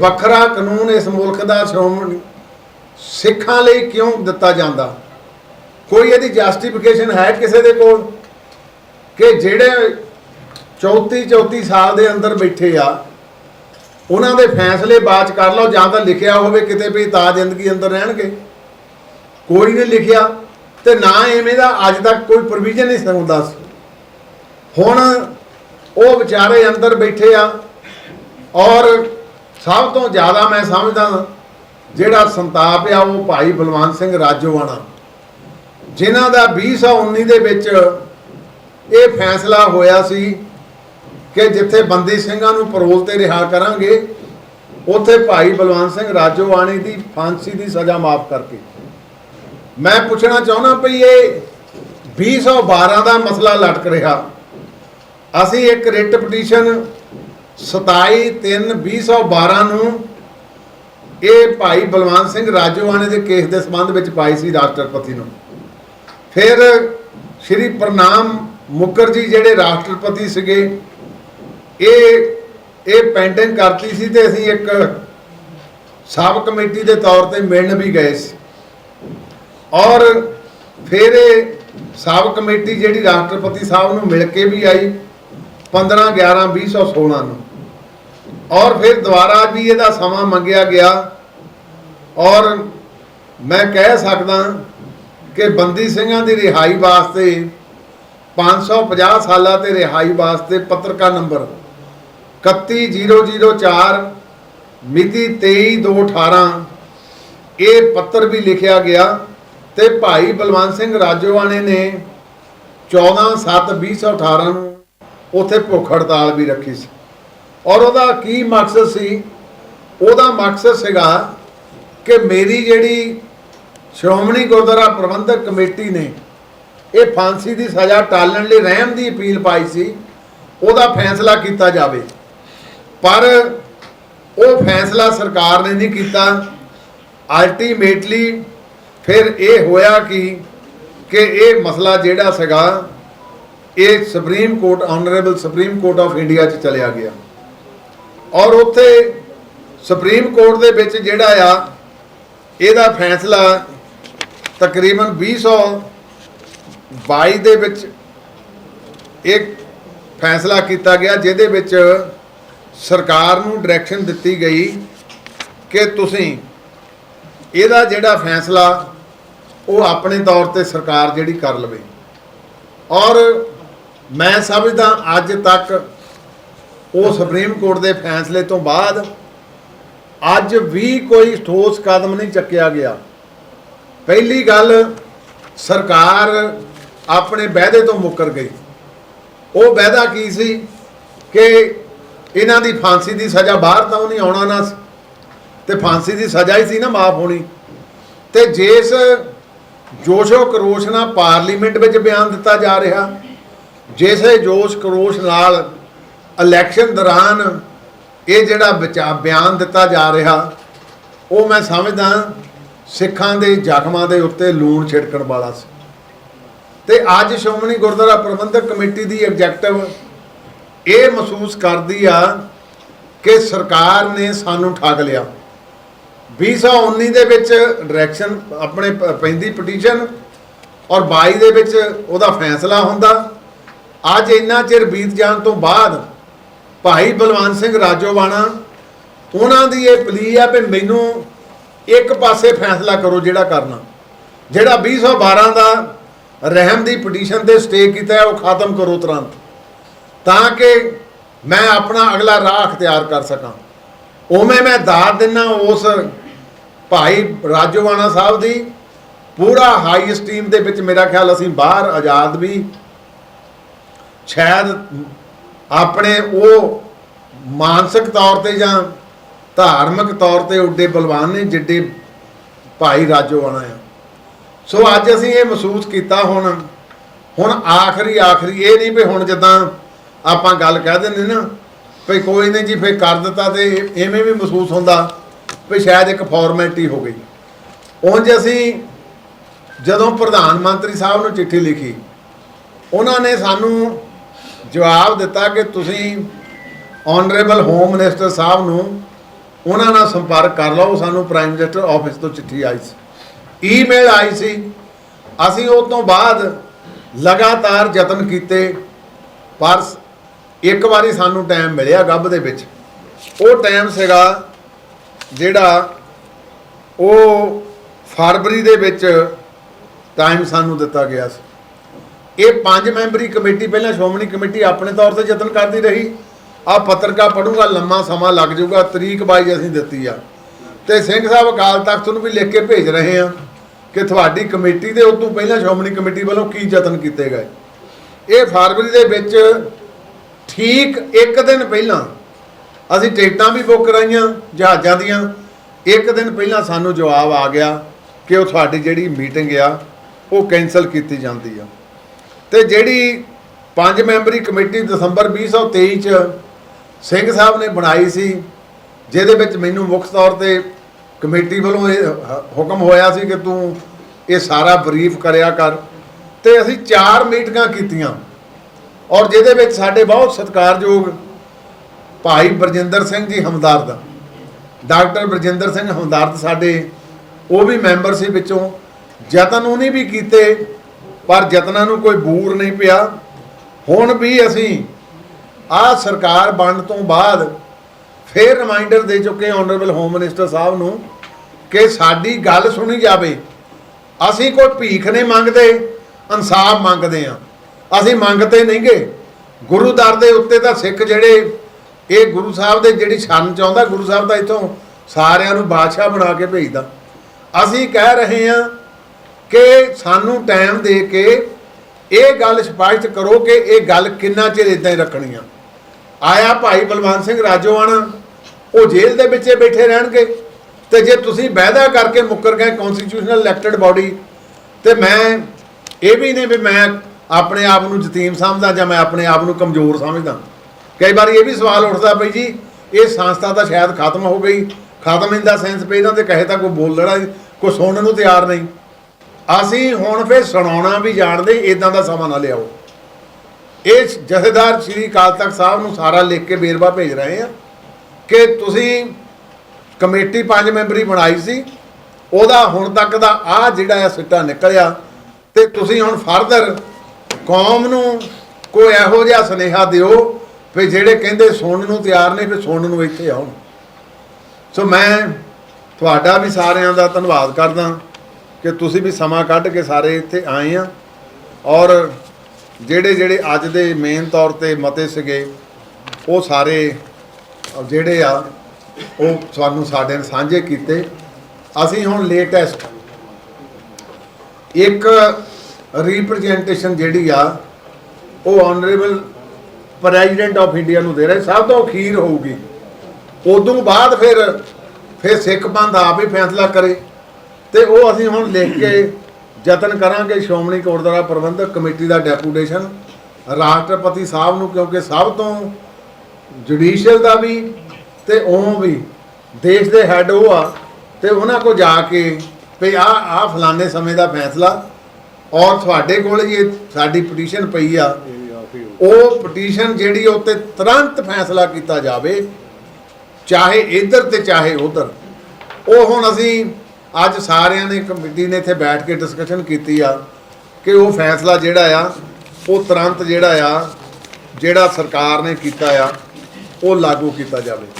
ਵੱਖਰਾ ਕਾਨੂੰਨ ਇਸ ਮੁਲਕ ਦਾ ਸ਼੍ਰੋਮਣੀ ਸਿੱਖਾਂ ਲਈ ਕਿਉਂ ਦਿੱਤਾ ਜਾਂਦਾ? ਕੋਈ ਇਹਦੀ ਜਸਟੀਫਿਕੇਸ਼ਨ ਹੈ ਕਿਸੇ ਦੇ ਕੋਲ? ਕਿ ਜਿਹੜੇ 34 34 ਸਾਲ ਦੇ ਅੰਦਰ ਬੈਠੇ ਆ, ਉਹਨਾਂ ਦੇ ਫੈਸਲੇ ਬਾਅਦ 'ਚ ਕਰ ਲਓ, ਜਾਂ ਤਾਂ ਲਿਖਿਆ ਹੋਵੇ ਕਿਤੇ ਵੀ ਤਾਂ ਜ਼ਿੰਦਗੀ ਅੰਦਰ ਰਹਿਣਗੇ। ਕੋਈ ਨਹੀਂ ਲਿਖਿਆ, ਤੇ ਨਾ ਐਵੇਂ ਦਾ ਅੱਜ ਤੱਕ ਕੋਈ ਪ੍ਰੋਵੀਜ਼ਨ ਨਹੀਂ ਹੁੰਦਾ ਹੁਣ ਉਹ ਵਿਚਾਰੇ ਅੰਦਰ ਬੈਠੇ ਆ, ਔਰ ਸਭ ਤੋਂ ਜ਼ਿਆਦਾ ਮੈਂ ਸਮਝਦਾ ਜਿਹੜਾ ਸੰਤਾਪ ਆ, ਉਹ ਭਾਈ ਬਲਵੰਤ ਸਿੰਘ ਰਾਜੋਵਾਣਾ ਜਿਨ੍ਹਾਂ ਦਾ 2019 ਦੇ ਵਿੱਚ ਇਹ ਫੈਸਲਾ ਹੋਇਆ ਸੀ ਕਿ ਜਿੱਥੇ ਬੰਦੀ ਸਿੰਘਾਂ ਨੂੰ ਪਰੋਲ ਤੇ ਰਿਹਾ ਕਰਾਂਗੇ, ਉੱਥੇ ਭਾਈ ਬਲਵੰਤ ਸਿੰਘ ਰਾਜੋਵਾਣੀ ਦੀ ਫਾਂਸੀ ਦੀ ਸਜ਼ਾ ਮਾਫ ਕਰਕੇ। ਮੈਂ ਪੁੱਛਣਾ ਚਾਹੁੰਦਾ ਭਈ ਇਹ 2012 ਦਾ ਮਸਲਾ ਲਟਕ ਰਿਹਾ। ਅਸੀਂ ਇੱਕ ਰਿਟ ਪਟੀਸ਼ਨ 27/3/2012 ਨੂੰ ਇਹ ਭਾਈ ਬਲਵੰਤ ਸਿੰਘ ਰਾਜੋਵਾਣੇ ਦੇ ਕੇਸ ਦੇ ਸੰਬੰਧ ਵਿੱਚ ਪਾਈ ਸੀ ਰਾਸ਼ਟਰਪਤੀ ਨੂੰ। ਫਿਰ ਸ਼੍ਰੀ ਪ੍ਰਣਾਮ ਮੁਖਰਜੀ ਜਿਹੜੇ ਰਾਸ਼ਟਰਪਤੀ ਸੀਗੇ, ਇਹ ਇਹ ਪੈਂਡਿੰਗ ਕਰਤੀ ਸੀ ਤੇ ਅਸੀਂ ਇੱਕ ਸਾਬ ਕਮੇਟੀ ਦੇ ਤੌਰ ਤੇ ਮਿਲਣ ਵੀ ਗਏ ਸੀ। ਔਰ ਫਿਰ ਇਹ ਸਾਬ ਕਮੇਟੀ ਜਿਹੜੀ ਰਾਸ਼ਟਰਪਤੀ ਸਾਹਿਬ ਨੂੰ ਮਿਲ ਕੇ ਵੀ ਆਈ 15 11 2016 ਨੂੰ। ਔਰ ਫਿਰ ਦੁਬਾਰਾ ਵੀ ਇਹਦਾ ਸਮਾਂ ਮੰਗਿਆ ਗਿਆ। ਔਰ ਮੈਂ ਕਹਿ ਸਕਦਾ ਕਿ ਬੰਦੀ ਸਿੰਘਾਂ ਦੀ ਰਿਹਾਈ ਵਾਸਤੇ 550 ਸਾਲਾਂ ਤੇ ਰਿਹਾਈ ਵਾਸਤੇ ਪੱਤਰਕਾ ਨੰਬਰ 31004 ਮਿਤੀ 23218 ਇਹ ਪੱਤਰ ਵੀ ਲਿਖਿਆ ਗਿਆ ਤੇ ਭਾਈ ਬਲਵੰਤ ਸਿੰਘ ਰਾਜੋਵਾਣੇ ਨੇ 14/7/2018 ਨੂੰ ਉਥੇ ਭੁੱਖ ਹੜਤਾਲ ਵੀ ਰੱਖੀ ਸੀ। ਔਰ ਉਹਦਾ ਕੀ ਮਕਸਦ ਸੀ? ਉਹਦਾ ਮਕਸਦ ਸੀਗਾ ਕਿ ਮੇਰੀ ਜਿਹੜੀ ਸ਼੍ਰੋਮਣੀ ਗੁਰਦੁਆਰਾ ਪ੍ਰਬੰਧਕ ਕਮੇਟੀ ਨੇ ਇਹ ਫਾਂਸੀ ਦੀ ਸਜ਼ਾ ਟਾਲਣ ਲਈ ਰਹਿਮ ਦੀ ਅਪੀਲ ਪਾਈ ਸੀ, ਉਹਦਾ ਫੈਸਲਾ ਕੀਤਾ ਜਾਵੇ। ਪਰ ਉਹ ਫੈਸਲਾ ਸਰਕਾਰ ਨੇ ਨਹੀਂ ਕੀਤਾ। ਅਲਟੀਮੇਟਲੀ ਫਿਰ ਇਹ ਹੋਇਆ ਕਿ ਕਿ ਇਹ ਮਸਲਾ ਜਿਹੜਾ ਸੀਗਾ, ਇਹ Supreme Court honourable Supreme Court of India 'ਚ ਚਲਿਆ ਗਿਆ। ਔਰ ਉੱਥੇ ਸੁਪਰੀਮ ਕੋਰਟ ਦੇ ਵਿੱਚ ਜਿਹੜਾ ਆ, ਇਹਦਾ ਫੈਸਲਾ ਤਕਰੀਬਨ 2022 ਦੇ ਵਿੱਚ ਇੱਕ ਫੈਸਲਾ ਕੀਤਾ ਗਿਆ, ਜਿਹਦੇ ਵਿੱਚ ਸਰਕਾਰ ਨੂੰ ਡਾਇਰੈਕਸ਼ਨ ਦਿੱਤੀ ਗਈ ਕਿ ਤੁਸੀਂ ਇਹਦਾ ਜਿਹੜਾ ਫੈਸਲਾ, ਉਹ ਆਪਣੇ ਤੌਰ ਤੇ ਸਰਕਾਰ ਜਿਹੜੀ ਕਰ ਲਵੇ। ਔਰ ਮੈਂ ਸਮਝਦਾ ਅੱਜ ਤੱਕ ਉਹ ਸੁਪਰੀਮ ਕੋਰਟ ਦੇ ਫੈਸਲੇ ਤੋਂ ਬਾਅਦ ਅੱਜ ਵੀ ਕੋਈ ਠੋਸ ਕਦਮ ਨਹੀਂ ਚੱਕਿਆ ਗਿਆ। ਪਹਿਲੀ ਗੱਲ, ਸਰਕਾਰ ਆਪਣੇ ਵਾਅਦੇ ਤੋਂ ਮੁੱਕਰ ਗਈ। ਉਹ ਵਾਅਦਾ ਕੀ ਸੀ ਕਿ ਇਹਨਾਂ ਦੀ ਫਾਂਸੀ ਦੀ ਸਜ਼ਾ ਬਾਹਰ ਤਾਂ ਨਹੀਂ ਆਉਣਾ ਨਾ ਸੀ, ਤੇ ਫਾਂਸੀ ਦੀ ਸਜ਼ਾ ਹੀ ਸੀ ਨਾ ਮਾਫ ਹੋਣੀ। ਤੇ ਜਿਸ ਜੋਸ਼ੋ ਕਰੋਸ਼ ਨਾਲ ਪਾਰਲੀਮੈਂਟ ਵਿੱਚ ਬਿਆਨ ਦਿੱਤਾ ਜਾ ਰਿਹਾ, ਜਿਸੇ ਜੋਸ਼ ਕਰੋਸ਼ ਨਾਲ ਇਲੈਕਸ਼ਨ ਦੌਰਾਨ ਇਹ ਜਿਹੜਾ ਵਿਚਾਰ, ਬਿਆਨ ਦਿੱਤਾ ਜਾ ਰਿਹਾ, ਉਹ ਮੈਂ ਸਮਝਦਾ ਸਿੱਖਾਂ ਦੇ ਜ਼ਖਮਾਂ ਦੇ ਉੱਤੇ ਲੂਣ ਛਿੜਕਣ ਵਾਲਾ ਸੀ। ਤੇ ਅੱਜ ਸ਼੍ਰੋਮਣੀ ਗੁਰਦੁਆਰਾ ਪ੍ਰਬੰਧਕ ਕਮੇਟੀ ਦੀ ਆਬਜੈਕਟਿਵ ਇਹ ਮਹਿਸੂਸ ਕਰਦੀ ਆ ਕਿ ਸਰਕਾਰ ਨੇ ਸਾਨੂੰ ਠੱਗ ਲਿਆ। 2019 ਦੇ ਵਿੱਚ ਡਾਇਰੈਕਸ਼ਨ ਆਪਣੇ ਪ- ਪੈਂਦੀ ਪਟੀਸ਼ਨ ਔਰ 22 ਦੇ ਵਿੱਚ ਉਹਦਾ ਫੈਸਲਾ ਹੁੰਦਾ। ਅੱਜ ਇੰਨਾ ਚਿਰ ਬੀਤ ਜਾਣ ਤੋਂ ਬਾਅਦ ਭਾਈ ਬਲਵੰਤ ਸਿੰਘ ਰਾਜੋਵਾਣਾ, ਉਹਨਾਂ ਦੀ ਇਹ ਪਲੀ ਆ ਵੀ ਮੈਨੂੰ ਇੱਕ ਪਾਸੇ ਫੈਸਲਾ ਕਰੋ ਜਿਹੜਾ ਕਰਨਾ। ਜਿਹੜਾ 2012 ਦਾ ਰਹਿਮ ਦੀ ਪਟੀਸ਼ਨ ਤੇ ਸਟੇ ਕੀਤਾ ਹੈ, ਉਹ ਖਤਮ ਕਰੋ ਤੁਰੰਤ। ਤਾਂ ਕਿ ਮੈਂ ਆਪਣਾ ਅਗਲਾ ਰਾਹ ਅਖਤਿਆਰ ਕਰ ਸਕਾਂ। ਉਵੇਂ ਮੈਂ ਦਾਤ ਦਿੰਨਾ ਉਸ ਭਾਈ ਰਾਜੋਵਾਣਾ ਸਾਹਿਬ ਦੀ। ਪੂਰਾ ਹਾਈ ਸਟੀਮ ਦੇ ਵਿੱਚ ਮੇਰਾ ਖਿਆਲ ਅਸੀਂ ਬਾਹਰ ਆਜ਼ਾਦ ਵੀ, ਸ਼ਾਇਦ ਆਪਣੇ ਉਹ ਮਾਨਸਿਕ ਤੌਰ ਤੇ ਜਾਂ ਧਾਰਮਿਕ ਤੌਰ ਤੇ ਉੱਡੇ ਬਲਵਾਨ ਨੇ ਜਿੱਡੇ ਭਾਈ ਰਾਜੋ ਰਾਜੋਵਾਣਾ ਆ। ਸੋ ਅੱਜ ਅਸੀਂ ਇਹ ਮਹਿਸੂਸ ਕੀਤਾ ਹੁਣ ਹੁਣ ਆਖਰੀ ਆਖਰੀ ਇਹ ਨਹੀਂ ਵੀ ਹੁਣ ਜਦਾਂ ਆਪਾਂ ਗੱਲ ਕਹਿ ਦਿੰਦੇ ਨਾ, ਵੀ ਕੋਈ ਨਹੀਂ ਜੀ ਫੇਰ ਕਰ ਦਿੱਤਾ ਤੇ ਐਵੇਂ ਵੀ ਮਹਿਸੂਸ ਹੁੰਦਾ ਵੀ ਸ਼ਾਇਦ ਇੱਕ ਫਾਰਮੈਲਿਟੀ ਹੋ ਗਈ। ਉਂਝ ਅਸੀਂ ਜਦੋਂ ਪ੍ਰਧਾਨ ਮੰਤਰੀ ਸਾਹਿਬ ਨੂੰ ਚਿੱਠੀ ਲਿਖੀ, ਉਹਨਾਂ ਨੇ ਸਾਨੂੰ ਜਵਾਬ ਦਿੱਤਾ ਕਿ ਤੁਸੀਂ ਆਨਰੇਬਲ ਹੋਮ ਮਿਨਿਸਟਰ ਸਾਹਿਬ ਨੂੰ ਉਹਨਾਂ ਨਾਲ ਸੰਪਰਕ ਕਰ ਲਓ, ਸਾਨੂੰ ਪ੍ਰਾਈਮ ਮਿਨਿਸਟਰ ਆਫਿਸ ਤੋਂ ਚਿੱਠੀ ਆਈ ਸੀ। ਈਮੇਲ ਆਈ ਸੀ। ਅਸੀਂ ਉਸ ਤੋਂ ਬਾਅਦ ਲਗਾਤਾਰ ਯਤਨ ਕੀਤੇ, ਪਰ ਇੱਕ ਵਾਰੀ ਸਾਨੂੰ ਟਾਈਮ ਮਿਲਿਆ ਗੱਭ ਦੇ ਵਿੱਚ। ਉਹ ਟਾਈਮ ਸੀਗਾ ਜਿਹੜਾ ਉਹ ਫਰਵਰੀ ਦੇ ਵਿੱਚ ਟਾਈਮ ਸਾਨੂੰ ਦਿੱਤਾ ਗਿਆ ਸੀ। ਇਹ ਪੰਜ ਮੈਂਬਰੀ ਕਮੇਟੀ ਪਹਿਲਾਂ ਸ਼੍ਰੋਮਣੀ ਕਮੇਟੀ ਆਪਣੇ ਤੌਰ ਤੇ ਯਤਨ ਕਰਦੀ ਰਹੀ। ਆ ਪੱਤਰਕਾ ਪੜੂਗਾ ਲੰਮਾ ਸਮਾਂ ਲੱਗ ਜਾਊਗਾ, ਤਰੀਕ ਬਾਈ ਅਸੀਂ ਦਿੱਤੀ ਆ। ਤੇ ਸਿੰਘ ਸਾਹਿਬ ਅਕਾਲ ਤਖਤ ਨੂੰ ਵੀ ਲਿਖ ਕੇ ਭੇਜ ਰਹੇ ਆ ਕਿ ਤੁਹਾਡੀ ਕਮੇਟੀ ਦੇ ਉਦੋਂ ਪਹਿਲਾਂ ਸ਼੍ਰੋਮਣੀ ਕਮੇਟੀ ਵੱਲੋਂ ਕੀ ਯਤਨ ਕੀਤੇ ਗਏ। ਇਹ ਫਰਵਰੀ ਦੇ ਵਿੱਚ ਠੀਕ ਇੱਕ ਦਿਨ ਪਹਿਲਾਂ ਅਸੀਂ ਟਿਕਟਾਂ ਵੀ ਬੁੱਕ ਕਰਾਈਆਂ, ਜਹਾਜ਼ਾਂ ਦੀਆਂ। ਇੱਕ ਦਿਨ ਪਹਿਲਾਂ ਸਾਨੂੰ ਜਵਾਬ ਆ ਗਿਆ ਕਿ ਉਹ ਤੁਹਾਡੀ ਜਿਹੜੀ ਮੀਟਿੰਗ ਆ, ਉਹ ਕੈਨਸਲ ਕੀਤੀ ਜਾਂਦੀ ਆ। ਤੇ ਜਿਹੜੀ ਪੰਜ ਮੈਂਬਰੀ ਕਮੇਟੀ ਦਸੰਬਰ 2023 ਚ ਸਿੰਘ ਸਾਹਿਬ ਨੇ ਬਣਾਈ ਸੀ, ਜਿਹਦੇ ਵਿੱਚ ਮੈਨੂੰ ਮੁੱਖ ਤੌਰ ਤੇ ਕਮੇਟੀ ਵੱਲੋਂ ਇਹ ਹੁਕਮ ਹੋਇਆ ਸੀ ਕਿ ਤੂੰ ਇਹ ਸਾਰਾ ਬਰੀਫ ਕਰਿਆ ਕਰ। ਤੇ ਅਸੀਂ ਚਾਰ ਮੀਟਿੰਗਾਂ ਕੀਤੀਆਂ ਔਰ ਜਿਹਦੇ ਵਿੱਚ ਸਾਡੇ ਬਹੁਤ ਸਤਿਕਾਰਯੋਗ ਭਾਈ ਬਰਜਿੰਦਰ ਸਿੰਘ ਜੀ ਹਮਦਰਦ, ਡਾਕਟਰ ਬਰਜਿੰਦਰ ਸਿੰਘ ਹਮਦਰਦ ਸਾਡੇ, ਉਹ ਵੀ ਮੈਂਬਰ ਸੀ ਵਿੱਚੋਂ, ਯਤਨ ਉਹਨੇ ਵੀ ਕੀਤੇ ਪਰ ਯਤਨਾਂ ਨੂੰ ਕੋਈ ਬੂਰ ਨਹੀਂ ਪਿਆ। ਹੁਣ ਵੀ ਅਸੀਂ ਆਹ ਸਰਕਾਰ ਬਣਨ ਤੋਂ ਬਾਅਦ ਫੇਰ ਰਿਮਾਈਂਡਰ ਦੇ ਚੁੱਕੇ ਆਨਰੇਬਲ ਹੋਮ ਮਿਨਿਸਟਰ ਸਾਹਿਬ ਨੂੰ ਕਿ ਸਾਡੀ ਗੱਲ ਸੁਣੀ ਜਾਵੇ। ਅਸੀਂ ਕੋਈ ਭੀਖ ਨਹੀਂ ਮੰਗਦੇ, ਇਨਸਾਫ ਮੰਗਦੇ ਆ ਅਸੀਂ ਮੰਗਤੇ ਨਹੀਂਗੇ ਗੁਰੂ ਦਰ ਦੇ ਉੱਤੇ ਤਾਂ ਸਿੱਖ ਜਿਹੜੇ, ਇਹ ਗੁਰੂ ਸਾਹਿਬ ਦੇ ਜਿਹੜੀ ਛੰਨ ਚਾਹੁੰਦਾ, ਗੁਰੂ ਸਾਹਿਬ ਦਾ ਇਥੋਂ ਸਾਰਿਆਂ ਨੂੰ ਬਾਦਸ਼ਾਹ ਬਣਾ ਕੇ ਭੇਜਦਾ। ਅਸੀਂ ਕਹਿ ਰਹੇ ਹਾਂ ਕਿ ਸਾਨੂੰ ਟਾਈਮ ਦੇ ਕੇ ਇਹ ਗੱਲ ਸਪਸ਼ਟ ਕਰੋ ਕਿ ਇਹ ਗੱਲ ਕਿੰਨਾ ਚਿਰ ਇਦਾਂ ਹੀ ਰੱਖਣੀ ਆ। ਆਇਆ ਭਾਈ ਬਲਵੰਤ ਸਿੰਘ ਰਾਜੋਆਣਾ, ਉਹ ਜੇਲ੍ਹ ਦੇ ਵਿੱਚ ਬੈਠੇ ਰਹਿਣਗੇ। ਤੇ ਜੇ ਤੁਸੀਂ ਵਾਅਦਾ ਕਰਕੇ ਮੁੱਕਰ ਗਏ ਕਨਸਟੀਟਿਊਸ਼ਨਲ ਇਲੈਕਟਡ ਬਾਡੀ ਤੇ ਮੈਂ ਇਹ ਵੀ ਨਹੀਂ ਵੀ ਮੈਂ ਆਪਣੇ ਆਪ ਨੂੰ ਯਤੀਮ ਸਮਝਦਾ ਜਾਂ ਮੈਂ ਆਪਣੇ ਆਪ ਨੂੰ ਕਮਜ਼ੋਰ ਸਮਝਦਾ। ਕਈ ਵਾਰੀ ਇਹ ਵੀ ਸਵਾਲ ਉੱਠਦਾ ਬਈ ਜੀ, ਇਹ ਸੰਸਥਾ ਤਾਂ ਸ਼ਾਇਦ ਖਤਮ ਹੋ ਗਈ, ਖਤਮ ਇਨ ਦਾ ਸੈਂਸ ਪਈ ਇਹਨਾਂ ਦੇ ਕਹੇ ਤਾਂ ਕੋਈ ਬੋਲਣਾ ਕੋਈ ਸੁਣਨ ਨੂੰ ਤਿਆਰ ਨਹੀਂ। ਅਸੀਂ ਹੁਣ ਫਿਰ ਸੁਣਾਉਣਾ ਵੀ ਜਾਣਦੇ ਇਦਾਂ ਦਾ ਸਮਾਂ ਨਾ ਲਿਆਓ। ਇਹ ਜਥੇਦਾਰ ਸ਼੍ਰੀ ਅਕਾਲ ਤਖਤ ਸਾਹਿਬ ਨੂੰ ਸਾਰਾ ਲਿਖ ਕੇ ਬੇਰਵਾ ਭੇਜ ਰਹੇ ਆ ਕਿ ਤੁਸੀਂ ਕਮੇਟੀ ਪੰਜ ਮੈਂਬਰੀ ਬਣਾਈ ਸੀ, ਉਹਦਾ ਹੁਣ ਤੱਕ ਦਾ ਆ ਜਿਹੜਾ ਆ ਸਿੱਟਾ ਨਿਕਲਿਆ ਤੇ ਤੁਸੀਂ ਹੁਣ ਫਰਦਰ ਕੌਮ ਨੂੰ ਕੋਈ ਇਹੋ ਜਿਹਾ ਸੁਨੇਹਾ ਦਿਓ ਵੀ ਜਿਹੜੇ ਕਹਿੰਦੇ ਸੁਣਨ ਨੂੰ ਤਿਆਰ ਨੇ ਫਿਰ ਸੁਣਨ ਨੂੰ ਇੱਥੇ ਆਉਣ। ਸੋ ਮੈਂ ਤੁਹਾਡਾ ਵੀ ਸਾਰਿਆਂ ਦਾ ਧੰਨਵਾਦ ਕਰਦਾ। ਕਿ ਤੁਸੀਂ ਵੀ ਸਮਾਂ ਕੱਢ ਕੇ ਸਾਰੇ ਇੱਥੇ ਆਏ ਆ। ਔਰ ਜਿਹੜੇ ਜਿਹੜੇ ਅੱਜ ਦੇ ਮੇਨ ਤੌਰ ਤੇ ਮਤੇ ਸੀਗੇ, ਉਹ ਸਾਰੇ ਜਿਹੜੇ ਆ, ਉਹ ਤੁਹਾਨੂੰ ਸਾਡੇ ਨਾਲ ਸਾਂਝੇ ਕੀਤੇ। ਅਸੀਂ ਹੁਣ ਲੇਟੈਸਟ ਇੱਕ ਰਿਪਰੈਜ਼ੈਂਟੇਸ਼ਨ ਜਿਹੜੀ ਆ, ਉਹ ਆਨਰੇਬਲ ਪ੍ਰੈਜ਼ੀਡੈਂਟ ਆਫ ਇੰਡੀਆ ਨੂੰ ਦੇ ਰਹੇ। ਸਭ ਤੋਂ ਅਖੀਰ ਹੋਊਗੀ। ਉਦੋਂ ਬਾਅਦ ਫਿਰ ਫਿਰ ਸਿੱਖ ਪੰਥ ਆਪ ਹੀ ਫੈਸਲਾ ਕਰੇ। ਤੇ ਉਹ ਅਸੀਂ ਹੁਣ ਲਿਖ ਕੇ ਯਤਨ ਕਰਾਂਗੇ ਸ਼੍ਰੋਮਣੀ ਗੁਰਦੁਆਰਾ ਪ੍ਰਬੰਧਕ ਕਮੇਟੀ ਦਾ ਡੈਪੂਟੇਸ਼ਨ, ਰਾਸ਼ਟਰਪਤੀ ਸਾਹਿਬ ਨੂੰ, ਕਿਉਂਕਿ ਸਭ ਤੋਂ ਜੁਡੀਸ਼ੀਅਲ ਦਾ ਵੀ ਤੇ ਉਹ ਵੀ ਦੇਸ਼ ਦੇ ਹੈੱਡ ਉਹ ਆ, ਤੇ ਉਹਨਾਂ ਕੋ ਜਾ ਕੇ ਵੀ ਆ ਆ ਫਲਾਣੇ ਸਮੇਂ ਦਾ ਫੈਸਲਾ, ਔਰ ਤੁਹਾਡੇ ਕੋਲ ਇਹ ਸਾਡੀ ਪਟੀਸ਼ਨ ਪਈ ਆ। ਉਹ ਪਟੀਸ਼ਨ ਜਿਹੜੀ ਉਹ ਤੇ ਤੁਰੰਤ ਫੈਸਲਾ ਕੀਤਾ ਜਾਵੇ, ਚਾਹੇ ਇੱਧਰ ਤੇ ਚਾਹੇ ਉੱਧਰ। ਉਹ ਹੁਣ ਅਸੀਂ ਅੱਜ ਸਾਰਿਆਂ ਨੇ ਕਮੇਟੀ ਨੇ ਇੱਥੇ ਬੈਠ ਕੇ ਡਿਸਕਸ਼ਨ ਕੀਤੀ ਆ ਕਿ ਉਹ ਫੈਸਲਾ ਜਿਹੜਾ ਆ, ਉਹ ਤੁਰੰਤ ਜਿਹੜਾ ਆ, ਜਿਹੜਾ ਸਰਕਾਰ ਨੇ ਕੀਤਾ ਆ, ਉਹ ਲਾਗੂ ਕੀਤਾ ਜਾਵੇ।